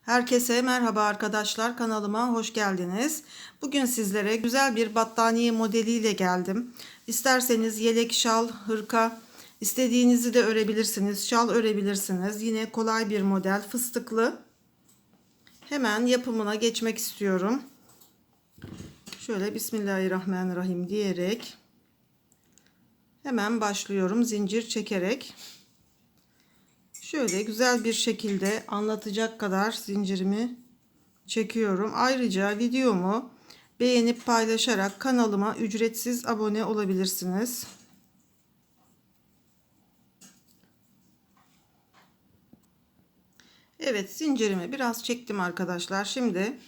Herkese merhaba arkadaşlar kanalıma hoş geldiniz. Bugün sizlere güzel bir battaniye modeliyle geldim. İsterseniz yelek, şal, hırka istediğinizi de örebilirsiniz. Şal örebilirsiniz. Yine kolay bir model fıstıklı. Hemen yapımına geçmek istiyorum. Şöyle Bismillahirrahmanirrahim diyerek hemen başlıyorum zincir çekerek. Şöyle güzel bir şekilde anlatacak kadar zincirimi çekiyorum. Ayrıca videomu beğenip paylaşarak kanalıma ücretsiz abone olabilirsiniz. Evet zincirimi biraz çektim arkadaşlar. Şimdi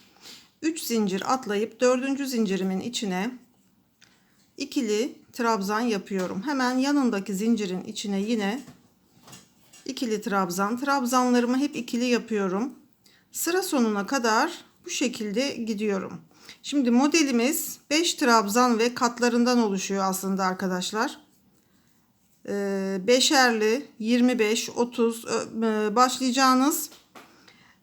3 zincir atlayıp 4. zincirimin içine ikili trabzan yapıyorum. Hemen yanındaki zincirin içine yine ikili trabzan. Trabzanlarımı hep ikili yapıyorum. Sıra sonuna kadar bu şekilde gidiyorum. Şimdi modelimiz 5 trabzan ve katlarından oluşuyor aslında arkadaşlar. Ee, beşerli 25 30 başlayacağınız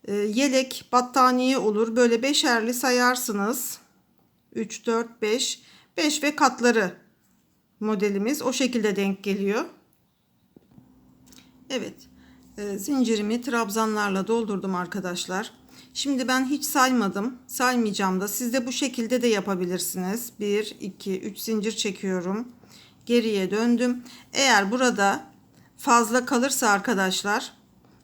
e, yelek battaniye olur. Böyle beşerli sayarsınız. 3 4 5 5 ve katları modelimiz o şekilde denk geliyor. Evet. E, zincirimi trabzanlarla doldurdum arkadaşlar. Şimdi ben hiç saymadım. Saymayacağım da. Siz de bu şekilde de yapabilirsiniz. 1, 2, 3 zincir çekiyorum. Geriye döndüm. Eğer burada fazla kalırsa arkadaşlar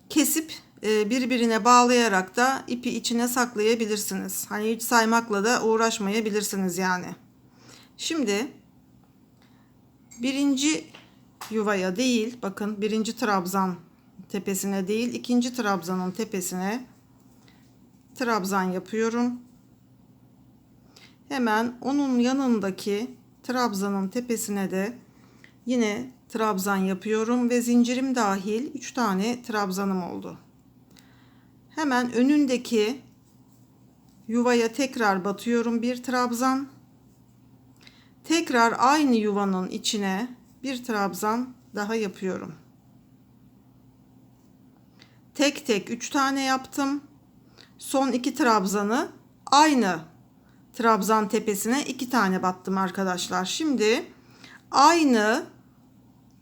kesip e, birbirine bağlayarak da ipi içine saklayabilirsiniz. Hani hiç saymakla da uğraşmayabilirsiniz yani. Şimdi birinci yuvaya değil bakın birinci trabzan tepesine değil ikinci trabzanın tepesine trabzan yapıyorum. Hemen onun yanındaki trabzanın tepesine de yine trabzan yapıyorum ve zincirim dahil 3 tane trabzanım oldu. Hemen önündeki yuvaya tekrar batıyorum bir trabzan. Tekrar aynı yuvanın içine bir trabzan daha yapıyorum. Tek tek 3 tane yaptım. Son iki trabzanı aynı trabzan tepesine iki tane battım arkadaşlar. Şimdi aynı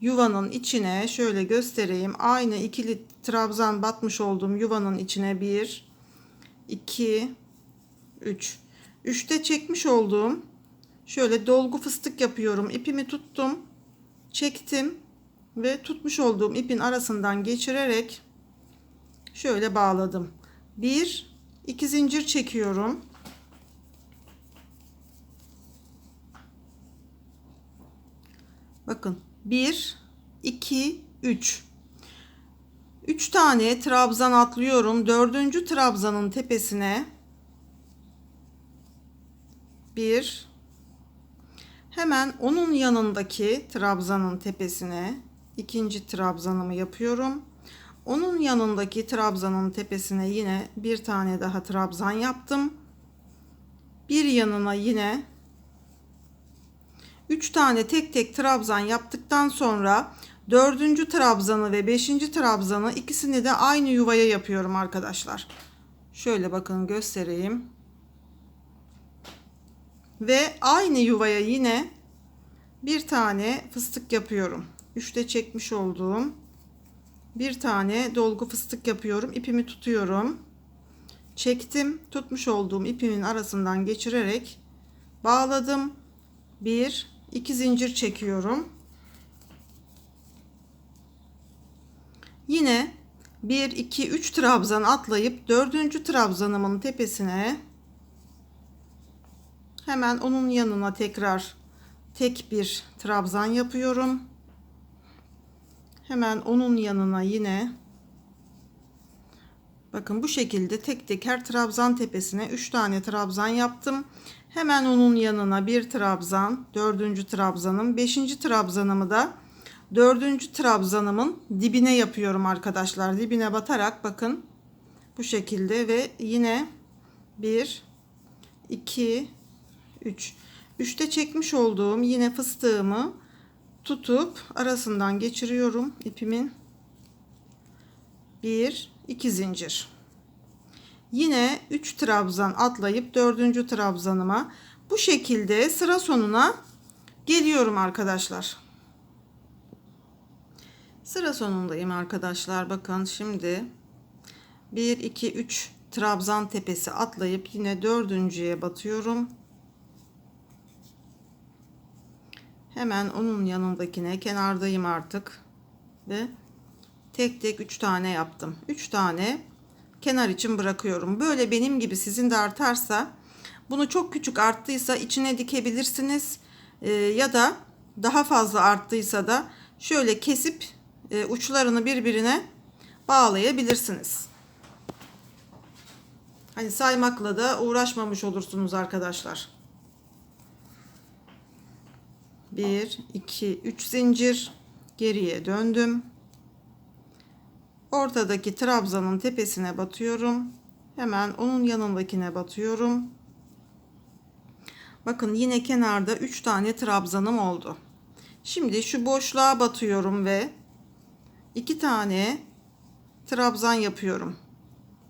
yuvanın içine şöyle göstereyim. Aynı ikili trabzan batmış olduğum yuvanın içine 1 2 3 3'te çekmiş olduğum şöyle dolgu fıstık yapıyorum. İpimi tuttum çektim ve tutmuş olduğum ipin arasından geçirerek şöyle bağladım. Bir, iki zincir çekiyorum. Bakın bir, iki, üç. Üç tane trabzan atlıyorum. Dördüncü trabzanın tepesine bir, Hemen onun yanındaki trabzanın tepesine ikinci trabzanımı yapıyorum. Onun yanındaki trabzanın tepesine yine bir tane daha trabzan yaptım. Bir yanına yine 3 tane tek tek trabzan yaptıktan sonra dördüncü trabzanı ve beşinci trabzanı ikisini de aynı yuvaya yapıyorum arkadaşlar. Şöyle bakın göstereyim ve aynı yuvaya yine bir tane fıstık yapıyorum. Üçte çekmiş olduğum bir tane dolgu fıstık yapıyorum. İpimi tutuyorum. Çektim. Tutmuş olduğum ipimin arasından geçirerek bağladım. Bir, iki zincir çekiyorum. Yine 1 2 3 trabzan atlayıp dördüncü trabzanımın tepesine Hemen onun yanına tekrar tek bir trabzan yapıyorum. Hemen onun yanına yine bakın bu şekilde tek tek her trabzan tepesine 3 tane trabzan yaptım. Hemen onun yanına bir trabzan, dördüncü trabzanım, beşinci trabzanımı da dördüncü trabzanımın dibine yapıyorum arkadaşlar. Dibine batarak bakın bu şekilde ve yine 1 2 3. 3'te çekmiş olduğum yine fıstığımı tutup arasından geçiriyorum ipimin. 1 2 zincir. yine 3 trabzan atlayıp 4. trabzanıma bu şekilde sıra sonuna geliyorum arkadaşlar. Sıra sonundayım arkadaşlar. Bakın şimdi 1 2 3 trabzan tepesi atlayıp yine dördüncüye batıyorum. Hemen onun yanındakine kenardayım artık ve tek tek 3 tane yaptım. 3 tane kenar için bırakıyorum. Böyle benim gibi sizin de artarsa bunu çok küçük arttıysa içine dikebilirsiniz. Ee, ya da daha fazla arttıysa da şöyle kesip e, uçlarını birbirine bağlayabilirsiniz. Hani saymakla da uğraşmamış olursunuz arkadaşlar. 1 2 3 zincir geriye döndüm. Ortadaki trabzanın tepesine batıyorum. Hemen onun yanındakine batıyorum. Bakın yine kenarda 3 tane trabzanım oldu. Şimdi şu boşluğa batıyorum ve 2 tane trabzan yapıyorum.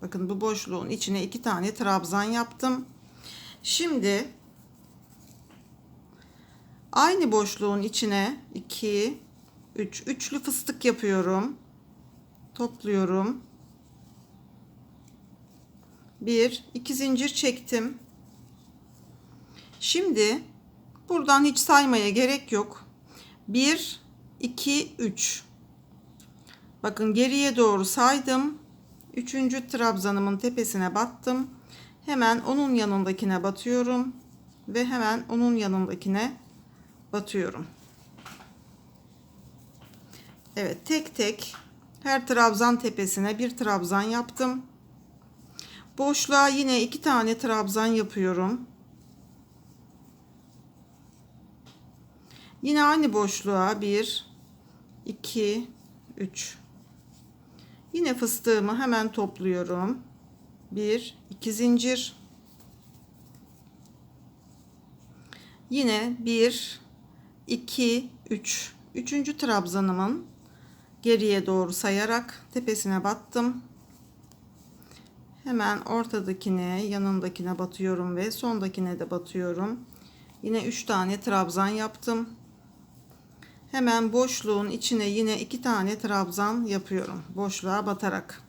Bakın bu boşluğun içine 2 tane trabzan yaptım. Şimdi aynı boşluğun içine 2 3 üçlü fıstık yapıyorum. Topluyorum. 1 2 zincir çektim. Şimdi buradan hiç saymaya gerek yok. 1 2 3 Bakın geriye doğru saydım. Üçüncü trabzanımın tepesine battım. Hemen onun yanındakine batıyorum. Ve hemen onun yanındakine batıyorum. Evet tek tek her trabzan tepesine bir trabzan yaptım. Boşluğa yine iki tane trabzan yapıyorum. Yine aynı boşluğa 1 2 3 Yine fıstığımı hemen topluyorum. 1 2 zincir. Yine 1 2 3 3. trabzanımın geriye doğru sayarak tepesine battım. Hemen ortadakine, yanındakine batıyorum ve sondakine de batıyorum. Yine 3 tane trabzan yaptım. Hemen boşluğun içine yine iki tane trabzan yapıyorum. Boşluğa batarak.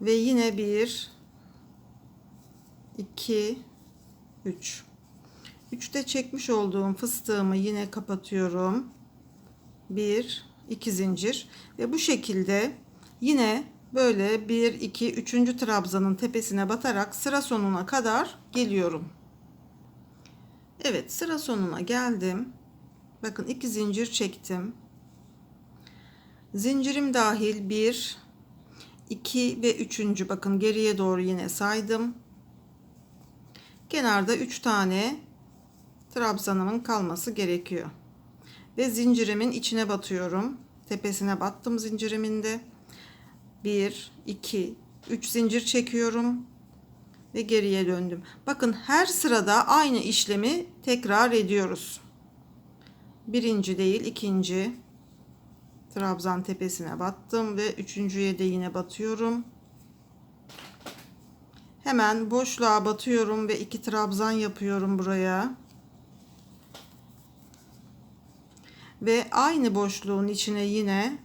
Ve yine bir, iki, üç. Üçte çekmiş olduğum fıstığımı yine kapatıyorum. Bir, iki zincir ve bu şekilde yine böyle bir, iki, üçüncü trabzanın tepesine batarak sıra sonuna kadar geliyorum. Evet sıra sonuna geldim. Bakın iki zincir çektim. Zincirim dahil 1 2 ve 3. bakın geriye doğru yine saydım. Kenarda 3 tane trabzanımın kalması gerekiyor. Ve zincirimin içine batıyorum. Tepesine battım zincirimin de. 1 2 3 zincir çekiyorum ve geriye döndüm. Bakın her sırada aynı işlemi tekrar ediyoruz. Birinci değil ikinci trabzan tepesine battım ve üçüncüye de yine batıyorum. Hemen boşluğa batıyorum ve iki trabzan yapıyorum buraya. Ve aynı boşluğun içine yine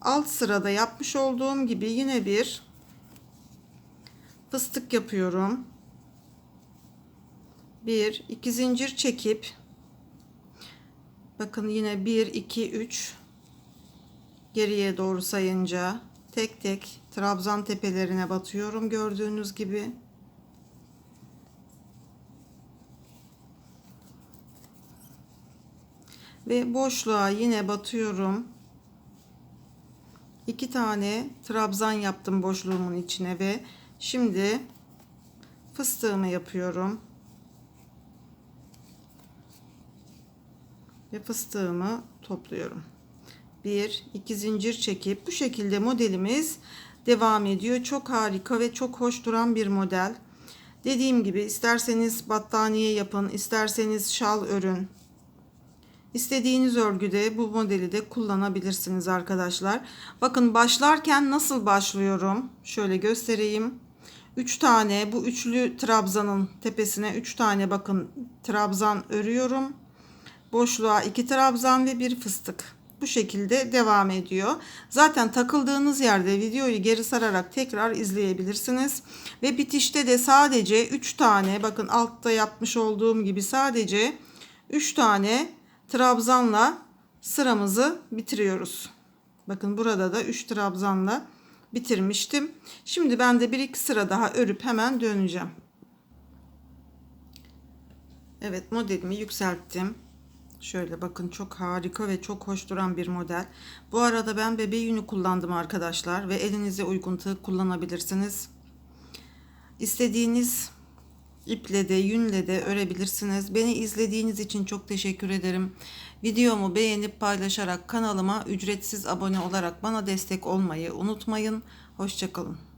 alt sırada yapmış olduğum gibi yine bir fıstık yapıyorum. Bir, iki zincir çekip bakın yine 1 2 3 geriye doğru sayınca tek tek trabzan tepelerine batıyorum gördüğünüz gibi. Ve boşluğa yine batıyorum. iki tane trabzan yaptım boşluğumun içine ve Şimdi fıstığımı yapıyorum. Ve fıstığımı topluyorum. Bir, iki zincir çekip bu şekilde modelimiz devam ediyor. Çok harika ve çok hoş duran bir model. Dediğim gibi isterseniz battaniye yapın, isterseniz şal örün. İstediğiniz örgüde bu modeli de kullanabilirsiniz arkadaşlar. Bakın başlarken nasıl başlıyorum? Şöyle göstereyim. 3 tane bu üçlü trabzanın tepesine 3 tane bakın trabzan örüyorum. Boşluğa 2 trabzan ve bir fıstık. Bu şekilde devam ediyor. Zaten takıldığınız yerde videoyu geri sararak tekrar izleyebilirsiniz. Ve bitişte de sadece 3 tane bakın altta yapmış olduğum gibi sadece 3 tane trabzanla sıramızı bitiriyoruz. Bakın burada da 3 trabzanla bitirmiştim. Şimdi ben de bir iki sıra daha örüp hemen döneceğim. Evet modelimi yükselttim. Şöyle bakın çok harika ve çok hoş duran bir model. Bu arada ben bebe yünü kullandım arkadaşlar ve elinize uygun tığ kullanabilirsiniz. İstediğiniz iple de yünle de örebilirsiniz. Beni izlediğiniz için çok teşekkür ederim. Videomu beğenip paylaşarak kanalıma ücretsiz abone olarak bana destek olmayı unutmayın. Hoşçakalın.